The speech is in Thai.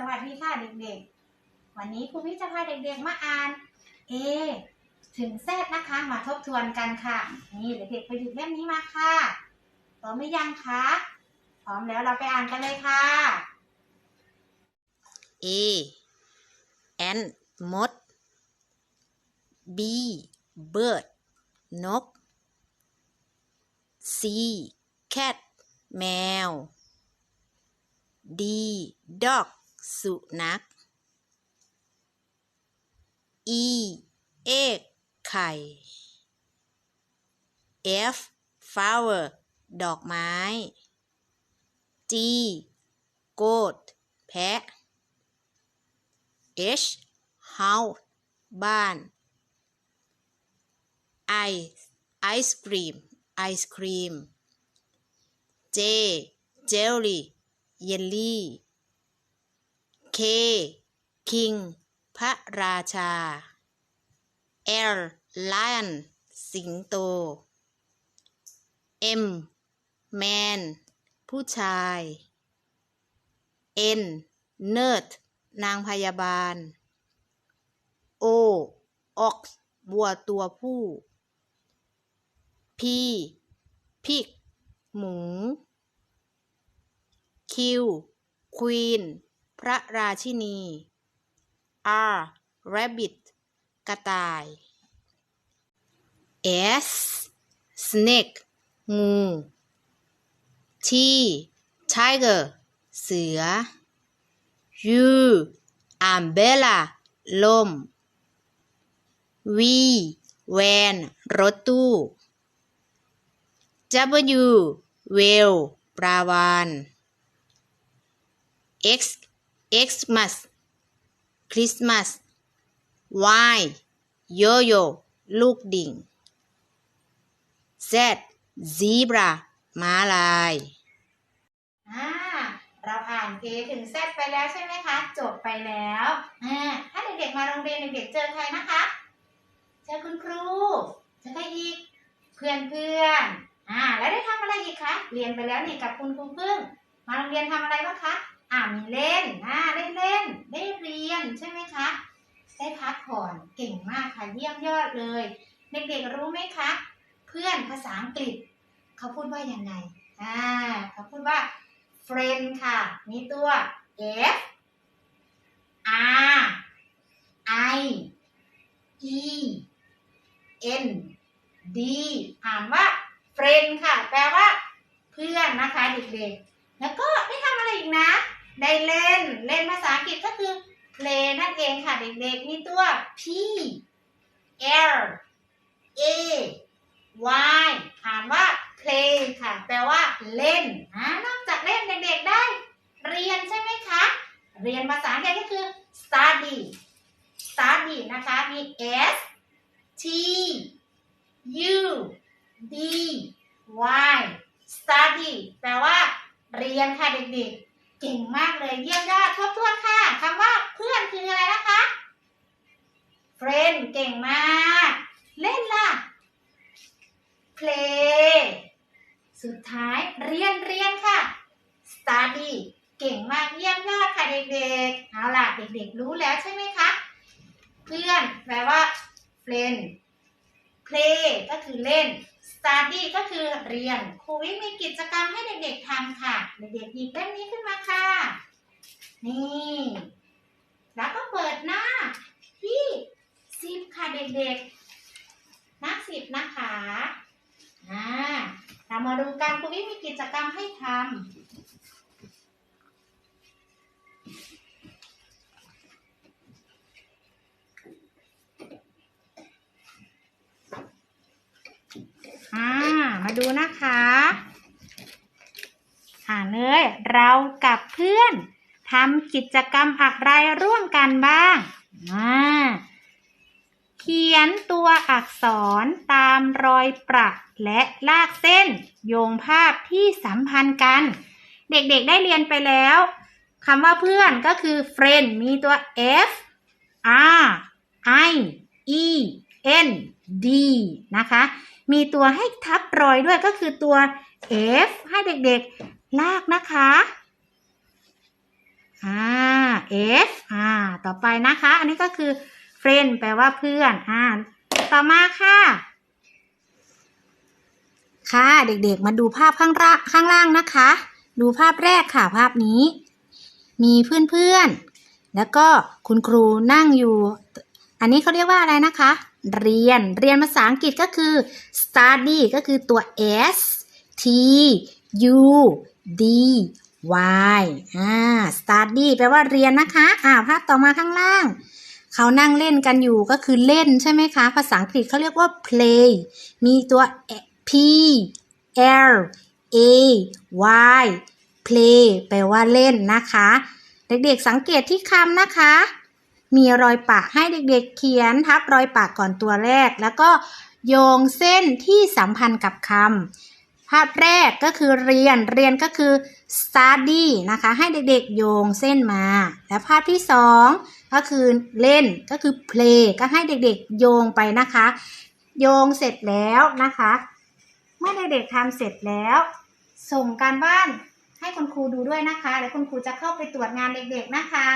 สวัสดีค่ะเด็กๆ วันนี้ครูวิจะพาเด็กๆมาอ่าน A ถึง Z นะคะมาทบทวนกันค่ะ นี่เด็กๆไปหยิบเล่มนี้มาค่ะพร้อมหรือยังคะพร้อมแล้วเราไปอ่านกันเลยค่ะ A ant มด B bird นก C cat แมว D dog สุนัข E egg ไข่ F flower ดอกไม้ G goat แพะ H house บ้าน I ice cream ไอศครีม J jelly เยลลี่ K king พระราชา L lion สิงโต M man ผู้ชาย N nurse นางพยาบาล O ox วัวตัวผู้ P pig หมู Q queen พระราชินี R rabbit กระต่าย S snake งู T tiger เสือ U umbrella ล่ม V van รถตู้ W whale ปลาวาน X Xmas คริสต์มาส Y โยโย่ลูกดิ่ง Z zebra ม้าลายอ่าเราอ่าน K ถึง Z ไปแล้วใช่ไหมคะ จบไปแล้วอ่าถ้าเด็กๆมาโรงเรียนเด็กๆเจอใครนะคะ เจอคุณครู เจอใครอีก เพื่อนเพื่อนอ่า แล้วได้ทำอะไรอีกคะ เรียนไปแล้วนี่กับคุณครูพึ่ง มาโรงเรียนทำอะไรบ้างคะ อ่ามีเล่นอ่าได้เล่น ได้เรียนใช่ไหมคะ ได้พักผ่อนเก่งมากค่ะเยี่ยมยอดเลย เด็กๆรู้ไหมคะ เพื่อนภาษาอังกฤษ เขาพูดว่ายังไงอ่าเขาพูดว่า friend ค่ะ มีตัว f r i e n d อ่านว่า friend ค่ะ แปลว่า เพื่อนนะคะเด็กๆ แล้วก็ได้ทำอะไรอีกนะ ได้เล่น เล่นภาษาอังกฤษก็คือ play นั่นเองค่ะเด็กๆ มีตัว p l a y อ่านว่า play ค่ะ แปลว่าเล่นอ่านอกจากเล่นเด็กๆ ได้ เรียนใช่ไหมคะ เรียนภาษาอังกฤษก็คือ study study นะคะ มี s t u d y study แปลว่า เรียนค่ะเด็กๆ เก่งมากเลยเยี่ยมยอดทบทวนค่ะคำว่าเพื่อนคืออะไรนะคะ friend เก่งมาก เล่นล่ะ play สุดท้ายเรียนเรียนค่ะ study เก่งมากเยี่ยมยอดค่ะเด็กๆ เอาล่ะ เด็กๆ รู้แล้วใช่ไหมคะ เพื่อนแปลว่า friend play ก็คือเล่น study ก็คือเรียน ครูวิมีกิจกรรมให้เด็กๆทำค่ะ เด็กๆหยิบเล่มนี้ขึ้นมาค่ะ นี่ แล้วก็เปิดหน้าที่สิบค่ะเด็กๆ หน้าสิบนะคะ อ่า เรามาดูกันครูวิมีกิจกรรมให้ทำอ่า มาดูนะคะ อ่านเลย เรากับเพื่อนทำกิจกรรมอะไรร่วมกันบ้างอ่าเขียนตัวอักษรตามรอยประและลากเส้น โยงภาพที่สัมพันธ์กัน เด็กๆได้เรียนไปแล้วคำว่าเพื่อนก็คือ friend มีตัว f r i e n d นะคะ มีตัวให้ทับรอยด้วยก็คือตัว f ให้เด็กๆ ลากนะคะอ่า F อ่า ต่อไปนะคะ อันนี้ก็คือ friend แปลว่าเพื่อน อ่า ต่อมาค่ะ ค่ะเด็กๆ มาดูภาพข้างล่างข้างล่างนะคะ ดูภาพแรกค่ะภาพนี้ มีเพื่อนๆ แล้วก็คุณครูนั่งอยู่ อันนี้เขาเรียกว่าอะไรนะคะ เรียน เรียนภาษาอังกฤษก็คือ study ก็คือตัว s t u d y อ่า study แปลว่าเรียนนะคะอ่าภาพต่อมาข้างล่าง เขานั่งเล่นกันอยู่ก็คือเล่นใช่ไหมคะ ภาษาอังกฤษเขาเรียกว่า play มีตัว p l a y play แปลว่าเล่นนะคะ เด็กๆสังเกตที่คำนะคะ มีรอยปะให้เด็กๆ เขียนทับรอยปะก่อนตัวแรก แล้วก็โยงเส้นที่สัมพันธ์กับคำภาพแรกก็คือเรียนเรียนก็คือ study นะคะ ให้เด็กๆ โยงเส้นมา และภาพที่สองก็คือเล่นก็คือ play ก็ให้เด็กๆ โยงไปนะคะ โยงเสร็จแล้วนะคะ เมื่อเด็กๆทำเสร็จแล้ว ส่งการบ้านให้คุณครูดูด้วยนะคะ แล้วคุณครูจะเข้าไปตรวจงานเด็กๆนะคะ